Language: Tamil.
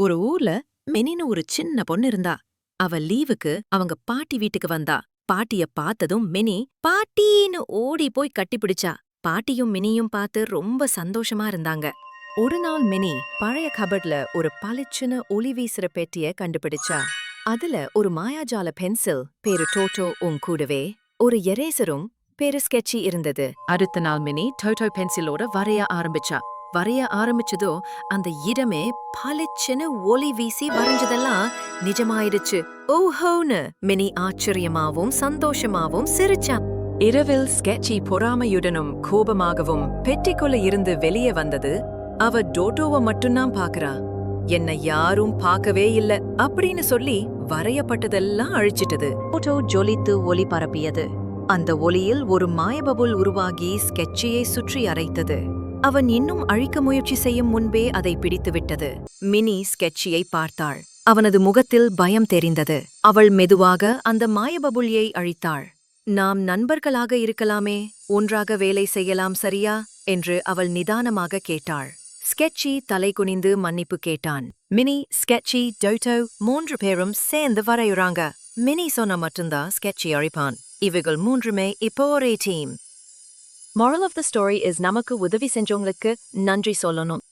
ஒரு ஊர்ல மெனின்னு ஒரு சின்ன பொண்ணு இருந்தா. அவ லீவுக்கு அவங்க பாட்டி வீட்டுக்கு வந்தா. பாட்டிய பார்த்ததும் மினி பாட்டின்னு ஓடி போய் கட்டிப்பிடிச்சா. பாட்டியும் மினியும் பார்த்து ரொம்ப சந்தோஷமா இருந்தாங்க. ஒரு நாள் மினி பழைய கபட்ல ஒரு பளிச்சுன்னு ஒளி வீசுற பெட்டிய கண்டுபிடிச்சா. அதுல ஒரு மாயாஜால பென்சில் பேரு டோட்டோ உன் கூடவே ஒரு எரேசரும் பேரு ஸ்கெட்சி இருந்தது. அடுத்த நாள் மினி டோட்டோ பென்சிலோட வரைய ஆரம்பிச்சா. வரைய ஆரம்பிச்சதோ அந்த இடமே பளிச்சுன்னு ஒளி வீசி வரைஞ்சதெல்லாம் நிஜமாயிடுச்சு ஓஹோன்னு மினி ஆச்சரியமாவும் சந்தோஷமாவும் சிரிச்சா. இரவில் ஸ்கெட்சி பொறாமையுடனும் கோபமாகவும் பெட்டிக்குள்ள இருந்து வெளியே வந்தது அவ டோட்டோவை மட்டும்தான் பாக்குறா என்ன யாரும் பார்க்கவே இல்ல அப்படின்னு சொல்லி வரையப்பட்டதெல்லாம் அழிச்சிட்டது. டோட்டோ ஜொலித்து ஒளி பரப்பியது. அந்த ஒளியில் ஒரு மாயபபுல் உருவாகி ஸ்கெட்சியை சுற்றி அரைத்தது. அவன் இன்னும் அழிக்க முயற்சி செய்யும் முன்பே அதை பிடித்துவிட்டது. மினி ஸ்கெட்சியை பார்த்தாள். அவனது முகத்தில் பயம் தெரிந்தது. அவள் மெதுவாக அந்த மாயபபுளியை அழித்தாள். நாம் நண்பர்களாக இருக்கலாமே ஒன்றாக வேலை செய்யலாம் சரியா? என்று அவள் நிதானமாக கேட்டாள். ஸ்கெட்சி தலை குனிந்து மன்னிப்பு கேட்டான். மினி ஸ்கெட்சி டொய்டோ மூன்று பேரும் சேர்ந்து வரையுறாங்க. மினி சொன்ன மட்டும்தான் ஸ்கெட்சி அழிப்பான். இவைகள் மூன்றுமே இப்போ ஒரே team. Moral of the story is நமக்கு உதவி செஞ்சவங்களுக்கு நன்றி சொல்லணும்.